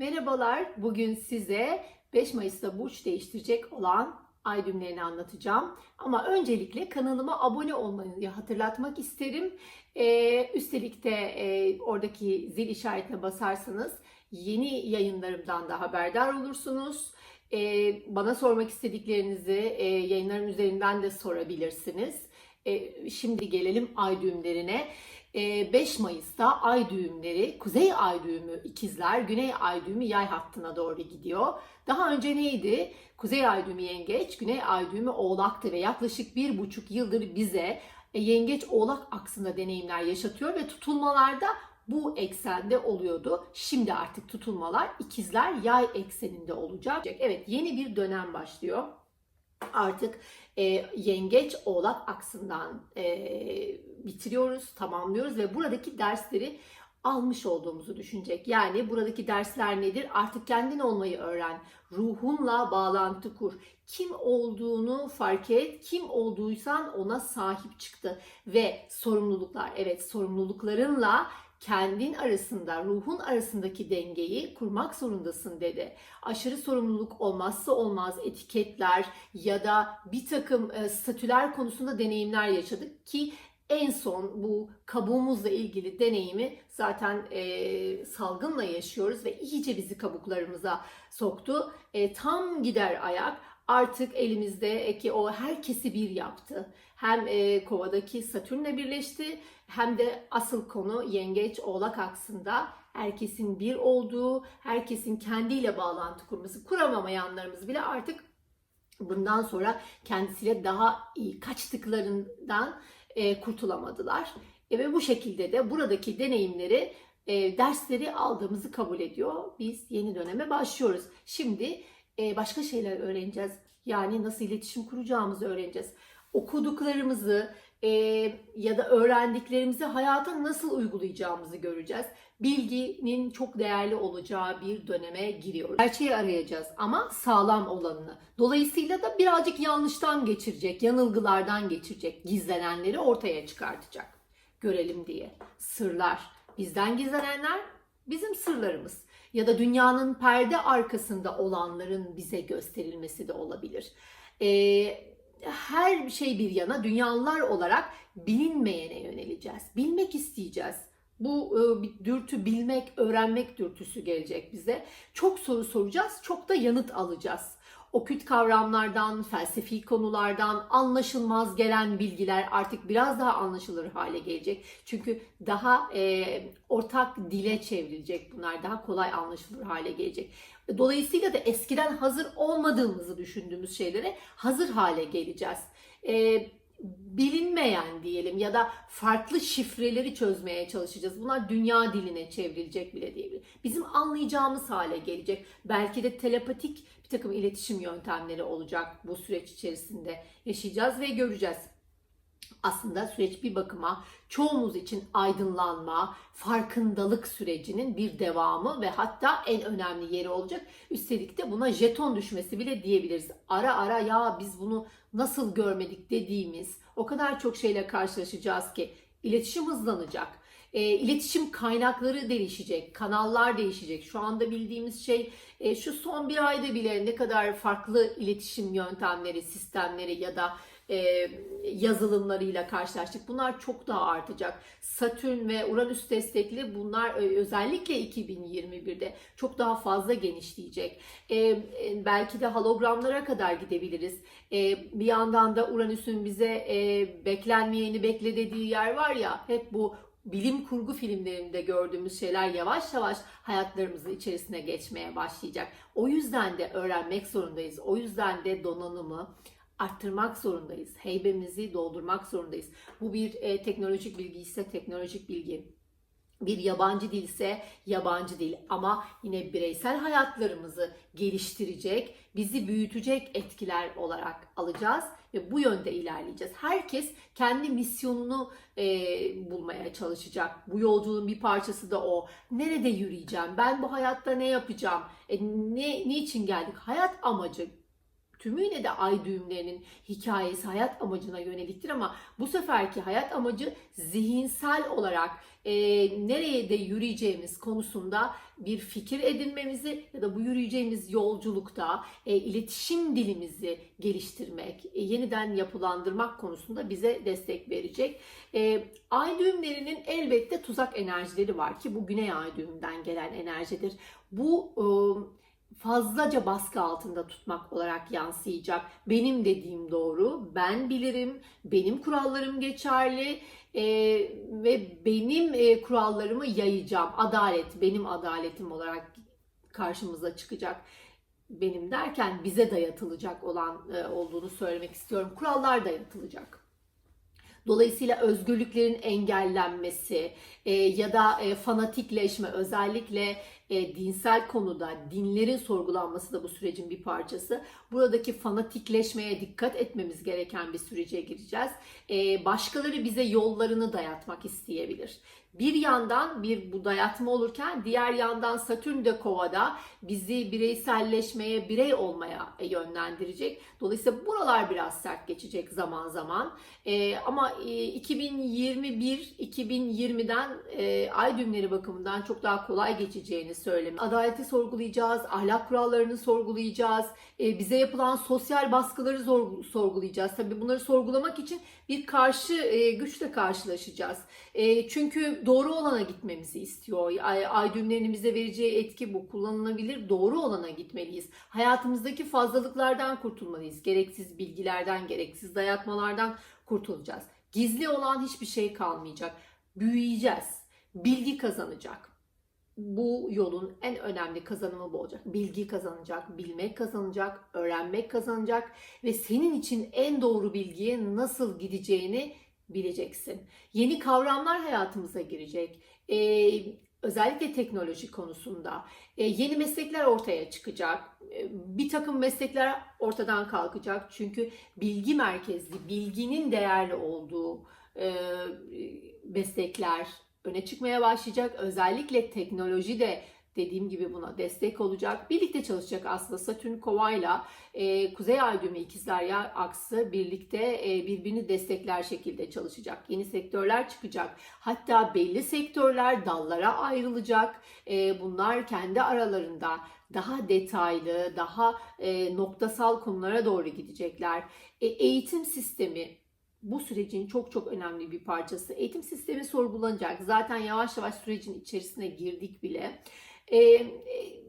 Merhabalar. Bugün size 5 Mayıs'ta burç değiştirecek olan ay düğümlerini anlatacağım. Ama öncelikle kanalıma abone olmayı hatırlatmak isterim. Ee, üstelik de e, oradaki zil işaretine basarsanız yeni yayınlarımdan da haberdar olursunuz. Ee, bana sormak istediklerinizi e, yayınlarım üzerinden de sorabilirsiniz. Ee, şimdi gelelim ay düğümlerine. Ee, 5 Mayıs'ta ay düğümleri, kuzey ay düğümü ikizler, güney ay düğümü yay hattına doğru gidiyor. Daha önce neydi? Kuzey ay düğümü yengeç, güney ay düğümü oğlaktı ve yaklaşık bir buçuk yıldır bize e, yengeç oğlak aksında deneyimler yaşatıyor ve tutulmalarda bu eksende oluyordu. Şimdi artık tutulmalar ikizler yay ekseninde olacak. Evet yeni bir dönem başlıyor. Artık e, yengeç oğlak aksından e, bitiriyoruz, tamamlıyoruz ve buradaki dersleri almış olduğumuzu düşünecek. Yani buradaki dersler nedir? Artık kendin olmayı öğren. Ruhunla bağlantı kur. Kim olduğunu fark et. Kim olduysan ona sahip çıktı. Ve sorumluluklar. Evet sorumluluklarınla kendin arasında, ruhun arasındaki dengeyi kurmak zorundasın dedi. Aşırı sorumluluk olmazsa olmaz etiketler ya da bir takım e, statüler konusunda deneyimler yaşadık ki en son bu kabuğumuzla ilgili deneyimi zaten e, salgınla yaşıyoruz ve iyice bizi kabuklarımıza soktu. E, tam gider ayak artık elimizdeki o herkesi bir yaptı. Hem e, kovadaki Satürn'le birleşti hem de asıl konu yengeç oğlak aksında herkesin bir olduğu, herkesin kendiyle bağlantı kurması, kuramamayanlarımız bile artık bundan sonra kendisiyle daha iyi kaçtıklarından e, kurtulamadılar. E, ve bu şekilde de buradaki deneyimleri, e, dersleri aldığımızı kabul ediyor. Biz yeni döneme başlıyoruz. Şimdi başka şeyler öğreneceğiz. Yani nasıl iletişim kuracağımızı öğreneceğiz. Okuduklarımızı e, ya da öğrendiklerimizi hayata nasıl uygulayacağımızı göreceğiz. Bilginin çok değerli olacağı bir döneme giriyoruz. Gerçeği arayacağız ama sağlam olanını. Dolayısıyla da birazcık yanlıştan geçirecek, yanılgılardan geçirecek, gizlenenleri ortaya çıkartacak. Görelim diye. Sırlar. Bizden gizlenenler bizim sırlarımız ya da dünyanın perde arkasında olanların bize gösterilmesi de olabilir. Ee, her şey bir yana dünyalılar olarak bilinmeyene yöneleceğiz. Bilmek isteyeceğiz. Bu e, bir dürtü bilmek, öğrenmek dürtüsü gelecek bize. Çok soru soracağız, çok da yanıt alacağız. Okült kavramlardan, felsefi konulardan anlaşılmaz gelen bilgiler artık biraz daha anlaşılır hale gelecek. Çünkü daha e, ortak dile çevrilecek bunlar, daha kolay anlaşılır hale gelecek. Dolayısıyla da eskiden hazır olmadığımızı düşündüğümüz şeylere hazır hale geleceğiz. E, bilinmeyen diyelim ya da farklı şifreleri çözmeye çalışacağız. Bunlar dünya diline çevrilecek bile diyebilir. Bizim anlayacağımız hale gelecek. Belki de telepatik bir takım iletişim yöntemleri olacak bu süreç içerisinde yaşayacağız ve göreceğiz. Aslında süreç bir bakıma çoğumuz için aydınlanma, farkındalık sürecinin bir devamı ve hatta en önemli yeri olacak. Üstelik de buna jeton düşmesi bile diyebiliriz. Ara ara ya biz bunu nasıl görmedik dediğimiz o kadar çok şeyle karşılaşacağız ki iletişim hızlanacak. E, iletişim kaynakları değişecek, kanallar değişecek. Şu anda bildiğimiz şey e, şu son bir ayda bile ne kadar farklı iletişim yöntemleri, sistemleri ya da e, yazılımlarıyla karşılaştık. Bunlar çok daha artacak. Satürn ve Uranüs destekli bunlar e, özellikle 2021'de çok daha fazla genişleyecek. E, e, belki de hologramlara kadar gidebiliriz. E, bir yandan da Uranüs'ün bize e, beklenmeyeni bekle dediği yer var ya hep bu bilim kurgu filmlerinde gördüğümüz şeyler yavaş yavaş hayatlarımızın içerisine geçmeye başlayacak. O yüzden de öğrenmek zorundayız. O yüzden de donanımı arttırmak zorundayız. Heybemizi doldurmak zorundayız. Bu bir e, teknolojik bilgi ise teknolojik bilgi. Bir yabancı dil ise yabancı dil ama yine bireysel hayatlarımızı geliştirecek, bizi büyütecek etkiler olarak alacağız ve bu yönde ilerleyeceğiz. Herkes kendi misyonunu e, bulmaya çalışacak. Bu yolculuğun bir parçası da o. Nerede yürüyeceğim? Ben bu hayatta ne yapacağım? E, ne niçin geldik? Hayat amacı tümüyle de ay düğümlerinin hikayesi hayat amacına yöneliktir ama bu seferki hayat amacı zihinsel olarak e, nereye de yürüyeceğimiz konusunda bir fikir edinmemizi ya da bu yürüyeceğimiz yolculukta e, iletişim dilimizi geliştirmek, e, yeniden yapılandırmak konusunda bize destek verecek. E, ay düğümlerinin elbette tuzak enerjileri var ki bu güney ay düğümünden gelen enerjidir. Bu e, fazlaca baskı altında tutmak olarak yansıyacak. Benim dediğim doğru, ben bilirim, benim kurallarım geçerli e, ve benim e, kurallarımı yayacağım. Adalet, benim adaletim olarak karşımıza çıkacak. Benim derken bize dayatılacak olan e, olduğunu söylemek istiyorum. Kurallar dayatılacak. Dolayısıyla özgürlüklerin engellenmesi e, ya da e, fanatikleşme özellikle e, dinsel konuda dinlerin sorgulanması da bu sürecin bir parçası. Buradaki fanatikleşmeye dikkat etmemiz gereken bir sürece gireceğiz. E, başkaları bize yollarını dayatmak isteyebilir. Bir yandan bir bu dayatma olurken diğer yandan Satürn de kovada bizi bireyselleşmeye, birey olmaya yönlendirecek. Dolayısıyla buralar biraz sert geçecek zaman zaman. E, ama e, 2021-2020'den e, ay düğümleri bakımından çok daha kolay geçeceğini söyleyeyim. Adaleti sorgulayacağız, ahlak kurallarını sorgulayacağız, e, bize yapılan sosyal baskıları sorgulayacağız. Tabii bunları sorgulamak için bir karşı e, güçle karşılaşacağız. E, çünkü doğru olana gitmemizi istiyor. Ay, ay düğümlerinin bize vereceği etki bu. Kullanılabilir doğru olana gitmeliyiz. Hayatımızdaki fazlalıklardan kurtulmalıyız. Gereksiz bilgilerden, gereksiz dayatmalardan kurtulacağız. Gizli olan hiçbir şey kalmayacak. Büyüyeceğiz. Bilgi kazanacak. Bu yolun en önemli kazanımı bu olacak. Bilgi kazanacak, bilmek kazanacak, öğrenmek kazanacak ve senin için en doğru bilgiye nasıl gideceğini bileceksin. Yeni kavramlar hayatımıza girecek. Ee, özellikle teknoloji konusunda e, yeni meslekler ortaya çıkacak. E, bir takım meslekler ortadan kalkacak. Çünkü bilgi merkezli, bilginin değerli olduğu e, meslekler öne çıkmaya başlayacak. Özellikle teknoloji de dediğim gibi buna destek olacak. Birlikte çalışacak aslında Satürn Kova'yla e, Kuzey Ay düğümü ikizler ya aksı birlikte e, birbirini destekler şekilde çalışacak. Yeni sektörler çıkacak. Hatta belli sektörler dallara ayrılacak. E, bunlar kendi aralarında daha detaylı, daha e, noktasal konulara doğru gidecekler. E, eğitim sistemi bu sürecin çok çok önemli bir parçası. Eğitim sistemi sorgulanacak. Zaten yavaş yavaş sürecin içerisine girdik bile. Ee,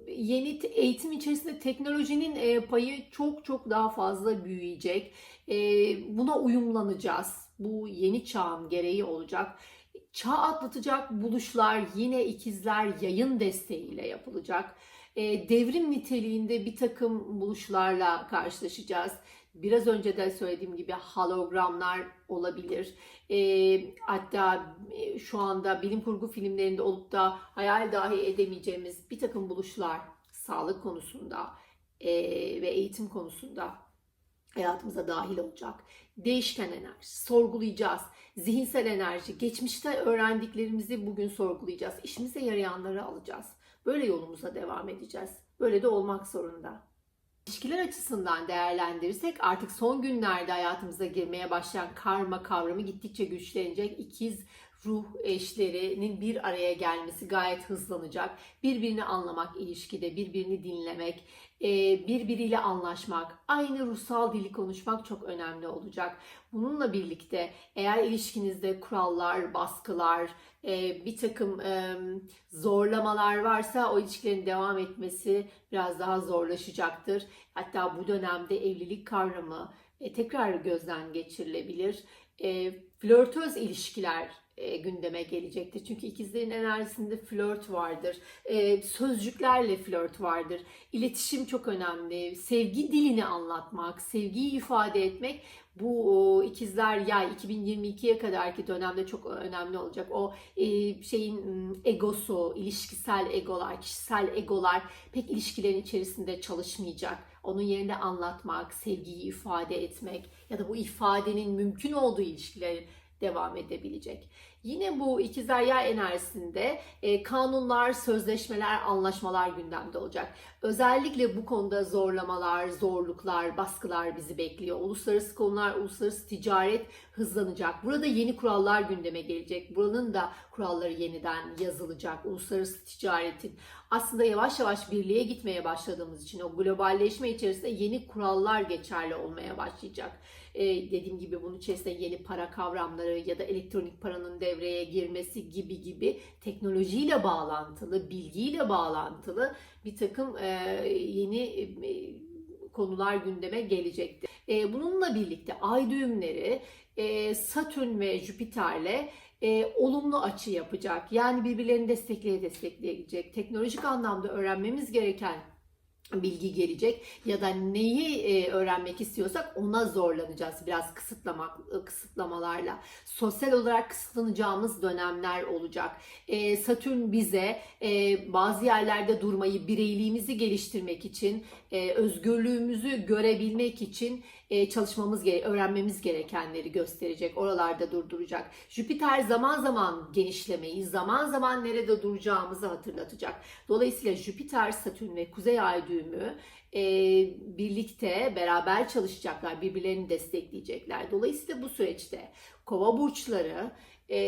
yeni eğitim içerisinde teknolojinin e, payı çok çok daha fazla büyüyecek. E, buna uyumlanacağız. Bu yeni çağın gereği olacak. Çağ atlatacak buluşlar yine ikizler yayın desteğiyle yapılacak. E, devrim niteliğinde bir takım buluşlarla karşılaşacağız. Biraz önce de söylediğim gibi hologramlar olabilir. E, hatta şu anda bilim kurgu filmlerinde olup da hayal dahi edemeyeceğimiz bir takım buluşlar sağlık konusunda e, ve eğitim konusunda hayatımıza dahil olacak. Değişken enerji, sorgulayacağız. Zihinsel enerji, geçmişte öğrendiklerimizi bugün sorgulayacağız. İşimize yarayanları alacağız. Böyle yolumuza devam edeceğiz. Böyle de olmak zorunda. İlişkiler açısından değerlendirirsek artık son günlerde hayatımıza girmeye başlayan karma kavramı gittikçe güçlenecek. İkiz ruh eşlerinin bir araya gelmesi gayet hızlanacak. Birbirini anlamak ilişkide, birbirini dinlemek, e, birbiriyle anlaşmak, aynı ruhsal dili konuşmak çok önemli olacak. Bununla birlikte eğer ilişkinizde kurallar, baskılar, e, bir takım e, zorlamalar varsa o ilişkilerin devam etmesi biraz daha zorlaşacaktır. Hatta bu dönemde evlilik kavramı tekrar gözden geçirilebilir. Flörtöz ilişkiler e, gündeme gelecektir. Çünkü ikizlerin enerjisinde flört vardır. E, sözcüklerle flört vardır. İletişim çok önemli. Sevgi dilini anlatmak, sevgiyi ifade etmek bu ikizler yay 2022'ye kadarki dönemde çok önemli olacak. O e, şeyin egosu, ilişkisel egolar, kişisel egolar pek ilişkilerin içerisinde çalışmayacak. Onun yerine anlatmak, sevgiyi ifade etmek ya da bu ifadenin mümkün olduğu ilişkileri devam edebilecek. Yine bu ikizler yay enerjisinde e, kanunlar, sözleşmeler, anlaşmalar gündemde olacak. Özellikle bu konuda zorlamalar, zorluklar, baskılar bizi bekliyor. Uluslararası konular, uluslararası ticaret hızlanacak. Burada yeni kurallar gündeme gelecek. Buranın da kuralları yeniden yazılacak. Uluslararası ticaretin aslında yavaş yavaş birliğe gitmeye başladığımız için o globalleşme içerisinde yeni kurallar geçerli olmaya başlayacak. Ee, dediğim gibi bunun içerisinde yeni para kavramları ya da elektronik paranın devreye girmesi gibi gibi teknolojiyle bağlantılı, bilgiyle bağlantılı bir takım e, yeni e, konular gündeme gelecektir. E, bununla birlikte ay düğümleri e, Satürn ve Jüpiter'le e, olumlu açı yapacak. Yani birbirlerini destekleye destekleyecek. Teknolojik anlamda öğrenmemiz gereken bilgi gelecek ya da neyi e, öğrenmek istiyorsak ona zorlanacağız biraz kısıtlamak kısıtlamalarla. Sosyal olarak kısıtlanacağımız dönemler olacak. E, Satürn bize e, bazı yerlerde durmayı, bireyliğimizi geliştirmek için, e, özgürlüğümüzü görebilmek için e, çalışmamız, gere- öğrenmemiz gerekenleri gösterecek. Oralarda durduracak. Jüpiter zaman zaman genişlemeyi, zaman zaman nerede duracağımızı hatırlatacak. Dolayısıyla Jüpiter, Satürn ve Kuzey Ay düğümü e, birlikte beraber çalışacaklar, birbirlerini destekleyecekler. Dolayısıyla bu süreçte Kova burçları e,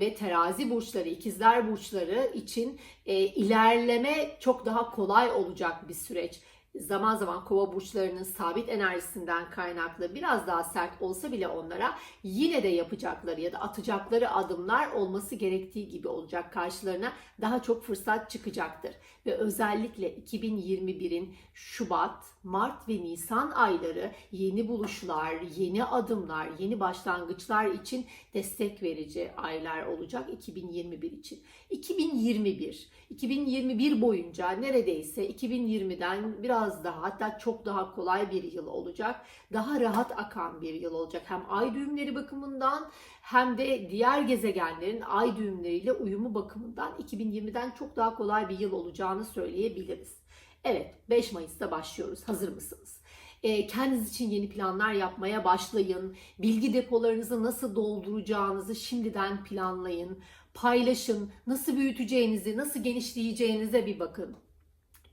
ve Terazi burçları, İkizler burçları için e, ilerleme çok daha kolay olacak bir süreç zaman zaman kova burçlarının sabit enerjisinden kaynaklı biraz daha sert olsa bile onlara yine de yapacakları ya da atacakları adımlar olması gerektiği gibi olacak. Karşılarına daha çok fırsat çıkacaktır. Ve özellikle 2021'in Şubat, Mart ve Nisan ayları yeni buluşlar, yeni adımlar, yeni başlangıçlar için destek verici aylar olacak 2021 için. 2021, 2021 boyunca neredeyse 2020'den biraz daha hatta çok daha kolay bir yıl olacak. Daha rahat akan bir yıl olacak. Hem ay düğümleri bakımından hem de diğer gezegenlerin ay düğümleriyle uyumu bakımından 2020'den çok daha kolay bir yıl olacağını söyleyebiliriz. Evet 5 Mayıs'ta başlıyoruz. Hazır mısınız? E, kendiniz için yeni planlar yapmaya başlayın. Bilgi depolarınızı nasıl dolduracağınızı şimdiden planlayın. Paylaşın. Nasıl büyüteceğinizi, nasıl genişleyeceğinize bir bakın.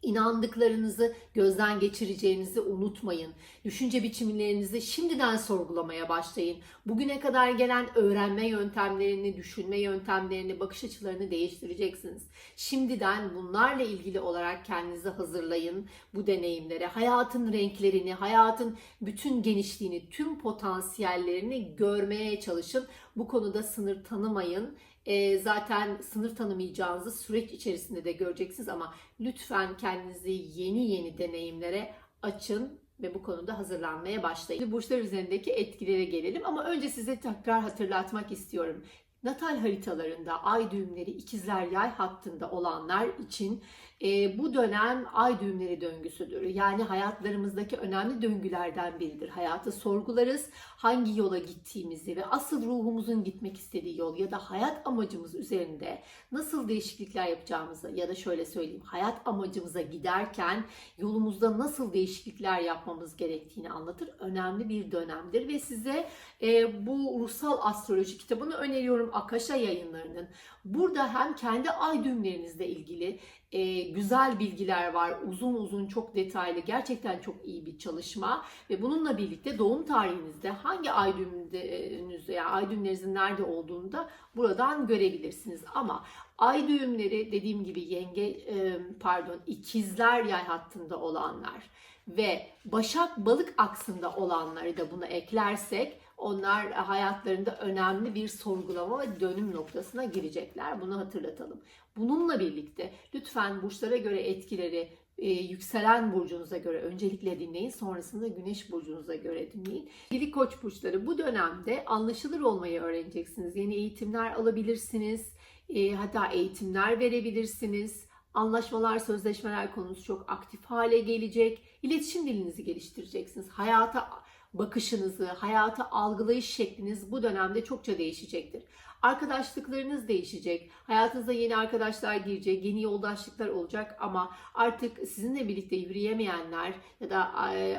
İnandıklarınızı gözden geçireceğinizi unutmayın. Düşünce biçimlerinizi şimdiden sorgulamaya başlayın. Bugüne kadar gelen öğrenme yöntemlerini, düşünme yöntemlerini, bakış açılarını değiştireceksiniz. Şimdiden bunlarla ilgili olarak kendinizi hazırlayın bu deneyimlere. Hayatın renklerini, hayatın bütün genişliğini, tüm potansiyellerini görmeye çalışın. Bu konuda sınır tanımayın. E, zaten sınır tanımayacağınızı süreç içerisinde de göreceksiniz ama lütfen kendinizi yeni yeni deneyimlere açın ve bu konuda hazırlanmaya başlayın. Burçlar üzerindeki etkilere gelelim ama önce size tekrar hatırlatmak istiyorum. Natal haritalarında ay düğümleri ikizler yay hattında olanlar için e, bu dönem ay düğümleri döngüsüdür. Yani hayatlarımızdaki önemli döngülerden biridir. Hayatı sorgularız, hangi yola gittiğimizi ve asıl ruhumuzun gitmek istediği yol ya da hayat amacımız üzerinde nasıl değişiklikler yapacağımızı ya da şöyle söyleyeyim hayat amacımıza giderken yolumuzda nasıl değişiklikler yapmamız gerektiğini anlatır. Önemli bir dönemdir ve size e, bu ruhsal astroloji kitabını öneriyorum Akasha yayınlarının. Burada hem kendi ay düğümlerinizle ilgili e, güzel bilgiler var. Uzun uzun çok detaylı gerçekten çok iyi bir çalışma ve bununla birlikte doğum tarihinizde hangi ay düğümünüzde yani ay düğümlerinizin nerede olduğunu da buradan görebilirsiniz. Ama ay düğümleri dediğim gibi yenge e, pardon ikizler yay hattında olanlar ve başak balık aksında olanları da buna eklersek onlar hayatlarında önemli bir sorgulama ve dönüm noktasına girecekler. Bunu hatırlatalım. Bununla birlikte lütfen burçlara göre etkileri e, yükselen burcunuza göre öncelikle dinleyin. Sonrasında güneş burcunuza göre dinleyin. Sevgili koç burçları bu dönemde anlaşılır olmayı öğreneceksiniz. Yeni eğitimler alabilirsiniz. E, hatta eğitimler verebilirsiniz. Anlaşmalar, sözleşmeler konusu çok aktif hale gelecek. İletişim dilinizi geliştireceksiniz. Hayata bakışınızı, hayata algılayış şekliniz bu dönemde çokça değişecektir. Arkadaşlıklarınız değişecek. Hayatınıza yeni arkadaşlar girecek, yeni yoldaşlıklar olacak ama artık sizinle birlikte yürüyemeyenler ya da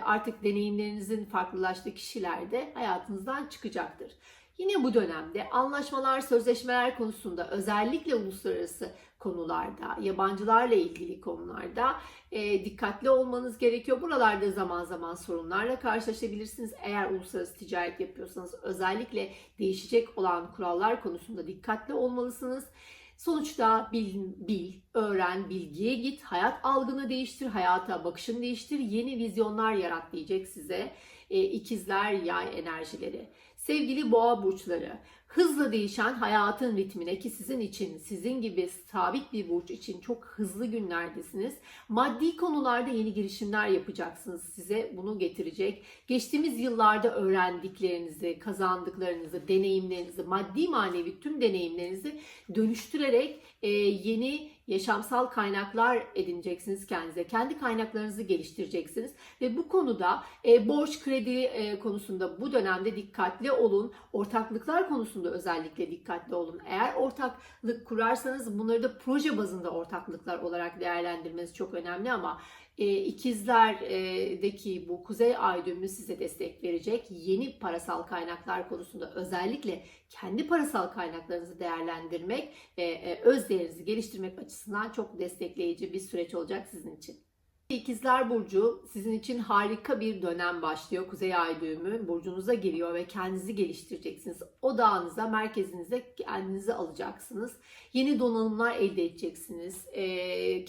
artık deneyimlerinizin farklılaştığı kişiler de hayatınızdan çıkacaktır. Yine bu dönemde anlaşmalar, sözleşmeler konusunda özellikle uluslararası konularda, yabancılarla ilgili konularda e, dikkatli olmanız gerekiyor. Buralarda zaman zaman sorunlarla karşılaşabilirsiniz. Eğer uluslararası ticaret yapıyorsanız özellikle değişecek olan kurallar konusunda dikkatli olmalısınız. Sonuçta bil, bil, öğren, bilgiye git, hayat algını değiştir, hayata bakışını değiştir, yeni vizyonlar yarat diyecek size e, ikizler yay enerjileri. Sevgili boğa burçları, hızla değişen hayatın ritmine ki sizin için, sizin gibi sabit bir burç için çok hızlı günlerdesiniz. Maddi konularda yeni girişimler yapacaksınız. Size bunu getirecek. Geçtiğimiz yıllarda öğrendiklerinizi, kazandıklarınızı, deneyimlerinizi, maddi manevi tüm deneyimlerinizi dönüştürerek e, yeni yaşamsal kaynaklar edineceksiniz kendinize. Kendi kaynaklarınızı geliştireceksiniz ve bu konuda e, borç kredi e, konusunda bu dönemde dikkatli olun. Ortaklıklar konusunda özellikle dikkatli olun. Eğer ortaklık kurarsanız bunları da proje bazında ortaklıklar olarak değerlendirmeniz çok önemli ama e, ikizlerdeki bu kuzey ay düğümü size destek verecek. Yeni parasal kaynaklar konusunda özellikle kendi parasal kaynaklarınızı değerlendirmek e, öz değerinizi geliştirmek açısından çok destekleyici bir süreç olacak sizin için. İkizler Burcu sizin için harika bir dönem başlıyor. Kuzey Ay düğümü burcunuza giriyor ve kendinizi geliştireceksiniz. Odağınıza, merkezinize kendinizi alacaksınız. Yeni donanımlar elde edeceksiniz. Ee,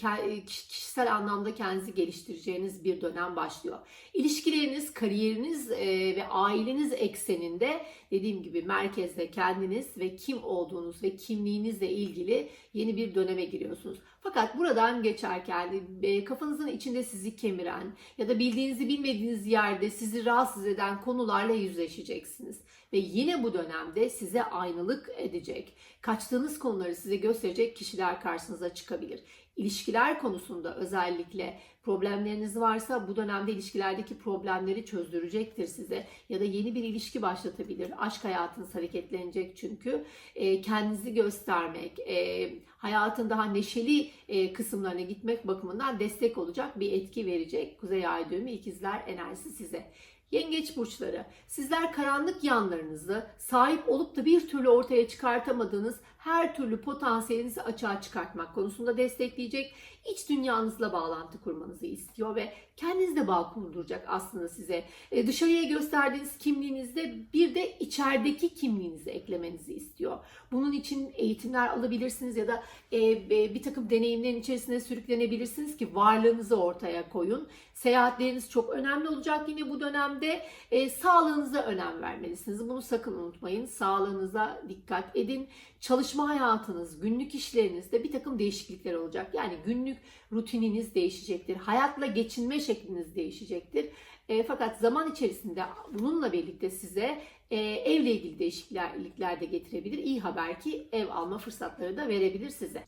kişisel anlamda kendinizi geliştireceğiniz bir dönem başlıyor. İlişkileriniz, kariyeriniz e, ve aileniz ekseninde dediğim gibi merkezde kendiniz ve kim olduğunuz ve kimliğinizle ilgili yeni bir döneme giriyorsunuz. Fakat buradan geçerken e, kafanızın içinde sizi kemiren ya da bildiğinizi bilmediğiniz yerde sizi rahatsız eden konularla yüzleşeceksiniz. Ve yine bu dönemde size aynalık edecek, kaçtığınız konuları size gösterecek kişiler karşınıza çıkabilir. İlişkiler konusunda özellikle problemleriniz varsa bu dönemde ilişkilerdeki problemleri çözdürecektir size. Ya da yeni bir ilişki başlatabilir. Aşk hayatınız hareketlenecek çünkü. E, kendinizi göstermek, e, hayatın daha neşeli e, kısımlarına gitmek bakımından destek olacak bir etki verecek. Kuzey Ay düğümü ikizler enerjisi size. Yengeç burçları, sizler karanlık yanlarınızı sahip olup da bir türlü ortaya çıkartamadığınız her türlü potansiyelinizi açığa çıkartmak konusunda destekleyecek, iç dünyanızla bağlantı kurmanızı istiyor ve kendinizle bağ kurduracak aslında size. E, dışarıya gösterdiğiniz kimliğinizde bir de içerideki kimliğinizi eklemenizi istiyor. Bunun için eğitimler alabilirsiniz ya da e, bir takım deneyimlerin içerisine sürüklenebilirsiniz ki varlığınızı ortaya koyun. Seyahatleriniz çok önemli olacak yine bu dönemde. E, sağlığınıza önem vermelisiniz. Bunu sakın unutmayın. Sağlığınıza dikkat edin. Çalışma hayatınız, günlük işlerinizde bir takım değişiklikler olacak. Yani günlük rutininiz değişecektir. Hayatla geçinme şekliniz değişecektir. E, fakat zaman içerisinde bununla birlikte size e, evle ilgili değişiklikler de getirebilir. İyi haber ki ev alma fırsatları da verebilir size.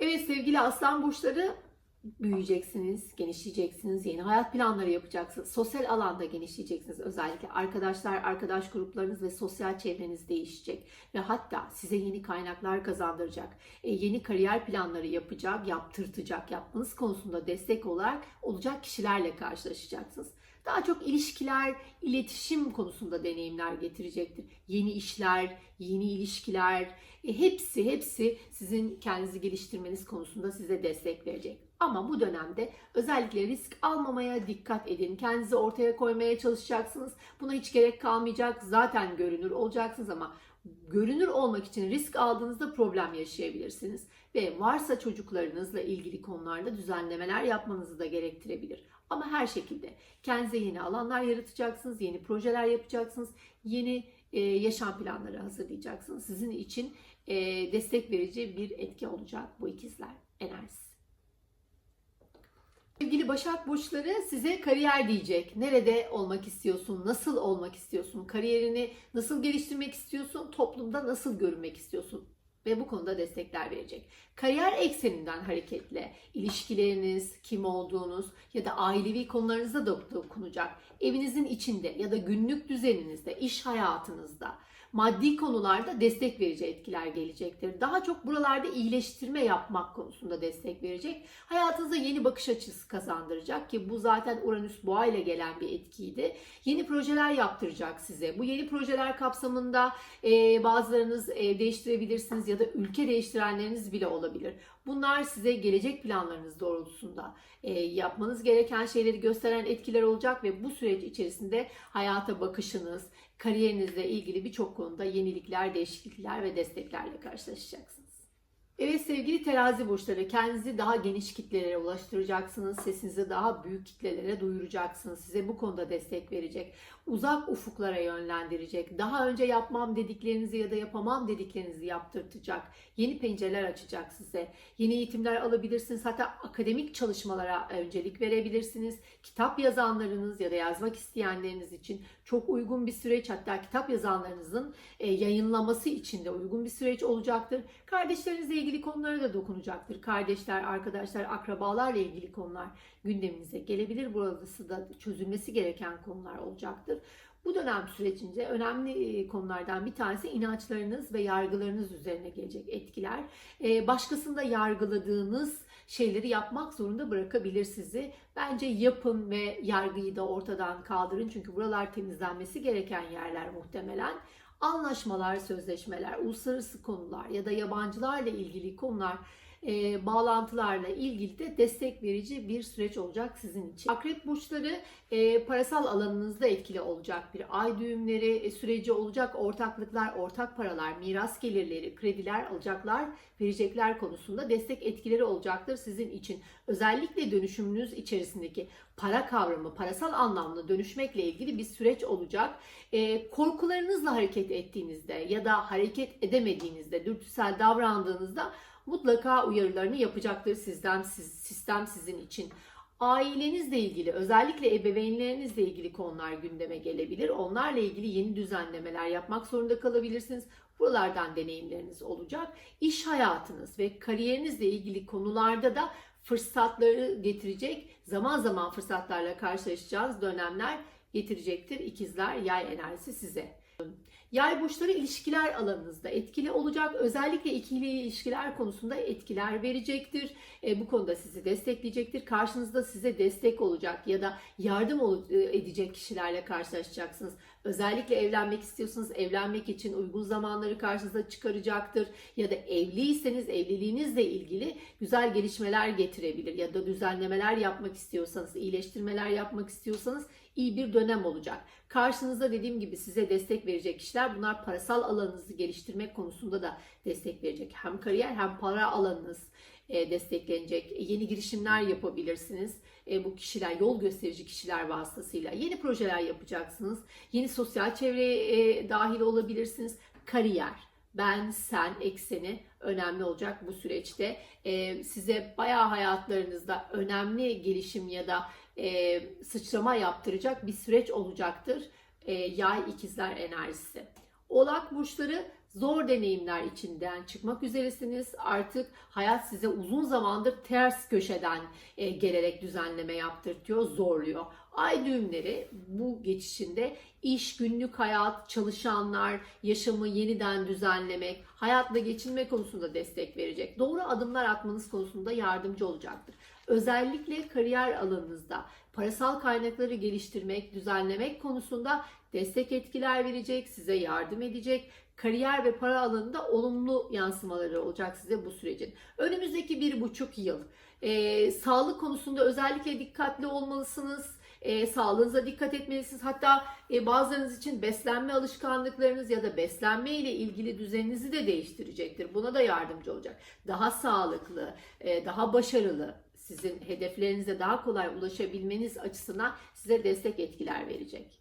Evet sevgili aslan burçları büyüyeceksiniz, genişleyeceksiniz, yeni hayat planları yapacaksınız. Sosyal alanda genişleyeceksiniz. Özellikle arkadaşlar, arkadaş gruplarınız ve sosyal çevreniz değişecek. Ve hatta size yeni kaynaklar kazandıracak. E, yeni kariyer planları yapacak, yaptırtacak, yapmanız konusunda destek olarak olacak kişilerle karşılaşacaksınız. Daha çok ilişkiler, iletişim konusunda deneyimler getirecektir. Yeni işler, yeni ilişkiler, e, hepsi hepsi sizin kendinizi geliştirmeniz konusunda size destek verecek. Ama bu dönemde özellikle risk almamaya dikkat edin. Kendinizi ortaya koymaya çalışacaksınız. Buna hiç gerek kalmayacak. Zaten görünür olacaksınız ama görünür olmak için risk aldığınızda problem yaşayabilirsiniz. Ve varsa çocuklarınızla ilgili konularda düzenlemeler yapmanızı da gerektirebilir. Ama her şekilde kendinize yeni alanlar yaratacaksınız, yeni projeler yapacaksınız, yeni e, yaşam planları hazırlayacaksınız. Sizin için e, destek verici bir etki olacak bu ikizler enerjisi. Sevgili Başak Burçları size kariyer diyecek. Nerede olmak istiyorsun? Nasıl olmak istiyorsun? Kariyerini nasıl geliştirmek istiyorsun? Toplumda nasıl görünmek istiyorsun? Ve bu konuda destekler verecek. Kariyer ekseninden hareketle ilişkileriniz, kim olduğunuz ya da ailevi konularınıza da dokunacak. Evinizin içinde ya da günlük düzeninizde, iş hayatınızda, maddi konularda destek verici etkiler gelecektir. Daha çok buralarda iyileştirme yapmak konusunda destek verecek. Hayatınıza yeni bakış açısı kazandıracak ki bu zaten Uranüs boğa ile gelen bir etkiydi. Yeni projeler yaptıracak size. Bu yeni projeler kapsamında e, bazılarınız ev değiştirebilirsiniz ya da ülke değiştirenleriniz bile olabilir. Bunlar size gelecek planlarınız doğrultusunda e, yapmanız gereken şeyleri gösteren etkiler olacak ve bu süreç içerisinde hayata bakışınız, kariyerinizle ilgili birçok konuda yenilikler, değişiklikler ve desteklerle karşılaşacaksınız. Evet sevgili terazi burçları kendinizi daha geniş kitlelere ulaştıracaksınız. Sesinizi daha büyük kitlelere duyuracaksınız. Size bu konuda destek verecek. Uzak ufuklara yönlendirecek. Daha önce yapmam dediklerinizi ya da yapamam dediklerinizi yaptırtacak. Yeni pencereler açacak size. Yeni eğitimler alabilirsiniz. Hatta akademik çalışmalara öncelik verebilirsiniz. Kitap yazanlarınız ya da yazmak isteyenleriniz için çok uygun bir süreç. Hatta kitap yazanlarınızın e, yayınlaması için de uygun bir süreç olacaktır. Kardeşlerinizle ilgili konulara da dokunacaktır. Kardeşler, arkadaşlar, akrabalarla ilgili konular gündeminize gelebilir. Burası da çözülmesi gereken konular olacaktır. Bu dönem sürecince önemli e, konulardan bir tanesi inançlarınız ve yargılarınız üzerine gelecek etkiler. E, Başkasında yargıladığınız şeyleri yapmak zorunda bırakabilir sizi. Bence yapın ve yargıyı da ortadan kaldırın. Çünkü buralar temizlenmesi gereken yerler muhtemelen anlaşmalar, sözleşmeler, uluslararası konular ya da yabancılarla ilgili konular e, bağlantılarla ilgili de destek verici bir süreç olacak sizin için. Akrep burçları e, parasal alanınızda etkili olacak bir ay düğümleri e, süreci olacak. Ortaklıklar, ortak paralar, miras gelirleri, krediler, alacaklar, verecekler konusunda destek etkileri olacaktır sizin için. Özellikle dönüşümünüz içerisindeki para kavramı, parasal anlamda dönüşmekle ilgili bir süreç olacak. E, korkularınızla hareket ettiğinizde ya da hareket edemediğinizde, dürtüsel davrandığınızda mutlaka uyarılarını yapacaktır siz, sistem sizin için. Ailenizle ilgili özellikle ebeveynlerinizle ilgili konular gündeme gelebilir. Onlarla ilgili yeni düzenlemeler yapmak zorunda kalabilirsiniz. Buralardan deneyimleriniz olacak. İş hayatınız ve kariyerinizle ilgili konularda da fırsatları getirecek, zaman zaman fırsatlarla karşılaşacağınız dönemler getirecektir ikizler yay enerjisi size. Yay burçları ilişkiler alanınızda etkili olacak. Özellikle ikili ilişkiler konusunda etkiler verecektir. E, bu konuda sizi destekleyecektir. Karşınızda size destek olacak ya da yardım e, edecek kişilerle karşılaşacaksınız. Özellikle evlenmek istiyorsanız evlenmek için uygun zamanları karşınıza çıkaracaktır. Ya da evliyseniz evliliğinizle ilgili güzel gelişmeler getirebilir. Ya da düzenlemeler yapmak istiyorsanız, iyileştirmeler yapmak istiyorsanız iyi bir dönem olacak. Karşınızda dediğim gibi size destek verecek kişiler bunlar parasal alanınızı geliştirmek konusunda da destek verecek. Hem kariyer hem para alanınız e, desteklenecek. E, Yeni girişimler yapabilirsiniz. E, Bu kişiler yol gösterici kişiler vasıtasıyla yeni projeler yapacaksınız. Yeni sosyal çevreye dahil olabilirsiniz. Kariyer, ben, sen ekseni önemli olacak bu süreçte. Size bayağı hayatlarınızda önemli gelişim ya da e, sıçrama yaptıracak bir süreç olacaktır. E, yay ikizler enerjisi. Oğlak burçları zor deneyimler içinden çıkmak üzeresiniz. Artık hayat size uzun zamandır ters köşeden e, gelerek düzenleme yaptırtıyor, zorluyor. Ay düğümleri bu geçişinde iş, günlük hayat, çalışanlar, yaşamı yeniden düzenlemek, hayatla geçinme konusunda destek verecek. Doğru adımlar atmanız konusunda yardımcı olacaktır. Özellikle kariyer alanınızda parasal kaynakları geliştirmek, düzenlemek konusunda destek etkiler verecek, size yardım edecek. Kariyer ve para alanında olumlu yansımaları olacak size bu sürecin. Önümüzdeki bir buçuk yıl e, sağlık konusunda özellikle dikkatli olmalısınız. E, sağlığınıza dikkat etmelisiniz. Hatta e, bazılarınız için beslenme alışkanlıklarınız ya da beslenme ile ilgili düzeninizi de değiştirecektir. Buna da yardımcı olacak. Daha sağlıklı, e, daha başarılı, sizin hedeflerinize daha kolay ulaşabilmeniz açısından size destek etkiler verecek.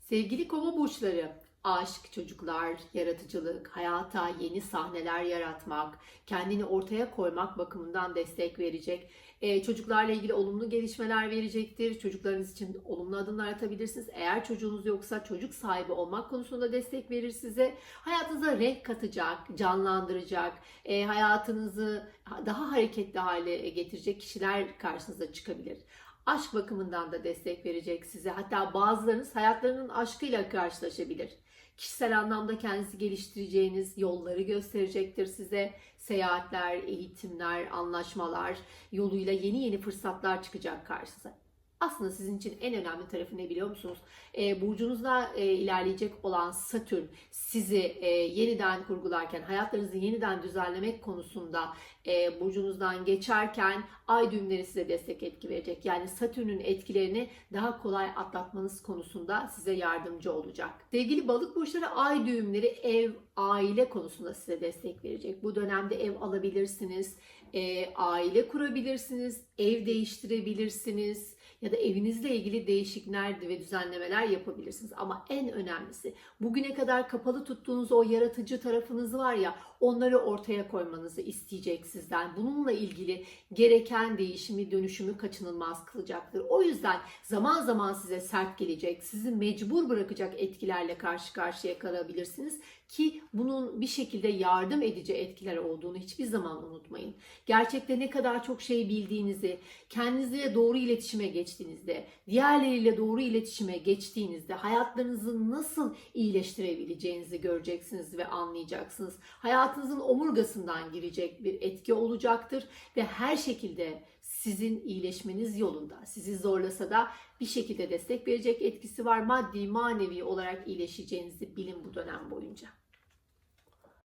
Sevgili kova burçları, aşk, çocuklar, yaratıcılık, hayata yeni sahneler yaratmak, kendini ortaya koymak bakımından destek verecek. Ee, çocuklarla ilgili olumlu gelişmeler verecektir. Çocuklarınız için olumlu adımlar atabilirsiniz. Eğer çocuğunuz yoksa çocuk sahibi olmak konusunda destek verir size. Hayatınıza renk katacak, canlandıracak, e, hayatınızı daha hareketli hale getirecek kişiler karşınıza çıkabilir. Aşk bakımından da destek verecek size. Hatta bazılarınız hayatlarının aşkıyla karşılaşabilir. Kişisel anlamda kendinizi geliştireceğiniz yolları gösterecektir size. Seyahatler, eğitimler, anlaşmalar yoluyla yeni yeni fırsatlar çıkacak karşınıza. Aslında sizin için en önemli tarafı ne biliyor musunuz? E, burcunuzda e, ilerleyecek olan Satürn sizi e, yeniden kurgularken, hayatlarınızı yeniden düzenlemek konusunda e, burcunuzdan geçerken ay düğümleri size destek etki verecek. Yani Satürn'ün etkilerini daha kolay atlatmanız konusunda size yardımcı olacak. Sevgili balık burçları ay düğümleri ev, aile konusunda size destek verecek. Bu dönemde ev alabilirsiniz, e, aile kurabilirsiniz, ev değiştirebilirsiniz ya da evinizle ilgili değişiklikler ve düzenlemeler yapabilirsiniz. Ama en önemlisi bugüne kadar kapalı tuttuğunuz o yaratıcı tarafınız var ya onları ortaya koymanızı isteyecek sizden. Bununla ilgili gereken değişimi, dönüşümü kaçınılmaz kılacaktır. O yüzden zaman zaman size sert gelecek, sizi mecbur bırakacak etkilerle karşı karşıya kalabilirsiniz ki bunun bir şekilde yardım edici etkiler olduğunu hiçbir zaman unutmayın. Gerçekte ne kadar çok şey bildiğinizi, kendinizle doğru iletişime geçtiğinizde, diğerleriyle doğru iletişime geçtiğinizde hayatlarınızı nasıl iyileştirebileceğinizi göreceksiniz ve anlayacaksınız. Hayatınızın omurgasından girecek bir etki olacaktır ve her şekilde sizin iyileşmeniz yolunda, sizi zorlasa da bir şekilde destek verecek etkisi var. Maddi, manevi olarak iyileşeceğinizi bilin bu dönem boyunca.